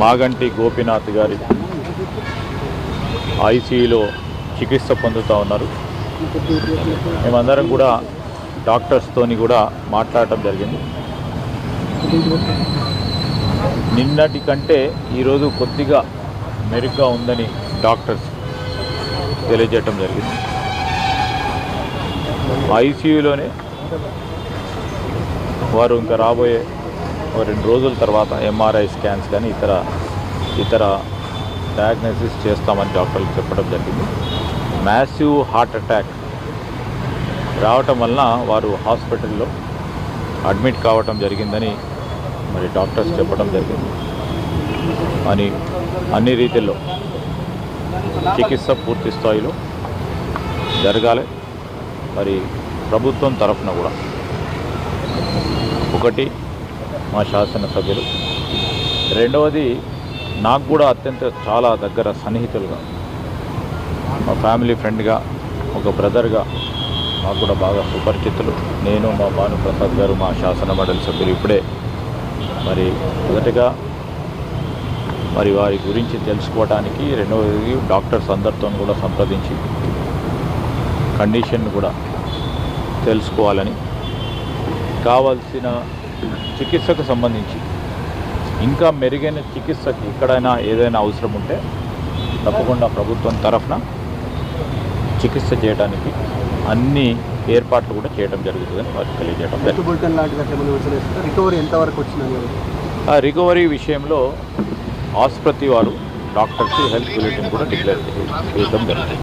మాగంటి గోపీనాథ్ గారి ఐసీయూలో చికిత్స పొందుతూ ఉన్నారు. మేమందరం కూడా డాక్టర్స్తోని కూడా మాట్లాడటం జరిగింది. నిన్నటి కంటే ఈరోజు కొద్దిగా మెరుగ్గా ఉందని డాక్టర్స్ తెలియజేయటం జరిగింది. ఐసీయూలోనే వారు ఇంకా రాబోయే ఒక రెండు రోజుల తర్వాత ఎంఆర్ఐ స్కాన్స్ కానీ ఇతర ఇతర డయాగ్నోసిస్ చేస్తామని డాక్టర్లు చెప్పడం జరిగింది. మ్యాసివ్ హార్ట్ అటాక్ రావటం వలన వారు హాస్పిటల్లో అడ్మిట్ కావటం జరిగిందని మరి డాక్టర్స్ చెప్పడం జరిగింది. అని అన్ని రీతిల్లో చికిత్స పూర్తి స్థాయిలో జరగాలి. మరి ప్రభుత్వం తరఫున కూడా ఒకటి మా శాసనసభ్యులు. రెండవది నాకు కూడా అత్యంత చాలా దగ్గర సన్నిహితులుగా మా ఫ్యామిలీ ఫ్రెండ్గా ఒక బ్రదర్గా మాకు కూడా బాగా సుపరిచితులు. నేను మా భానుప్రసాద్ గారు మా శాసన మండలి సభ్యులు ఇప్పుడే. మరి మొదటగా మరి వారి గురించి తెలుసుకోవడానికి రెండవది డాక్టర్స్ అందరితో కూడా సంప్రదించి కండిషన్ కూడా తెలుసుకోవాలని. కావాల్సిన చికిత్సకు సంబంధించి. ఇంకా మెరుగైన చికిత్సకి ఎక్కడైనా ఏదైనా అవసరం ఉంటే తప్పకుండా ప్రభుత్వం తరఫున చికిత్స చేయడానికి అన్ని ఏర్పాట్లు కూడా చేయడం జరుగుతుందని వారికి తెలియజేయడం రికవరీ ఎంతవరకు వచ్చిందని రికవరీ విషయంలో ఆసుపత్రి వారు డాక్టర్స్ హెల్త్ బులెటిన్ కూడా డిక్లేర్ చేయడం జరిగింది.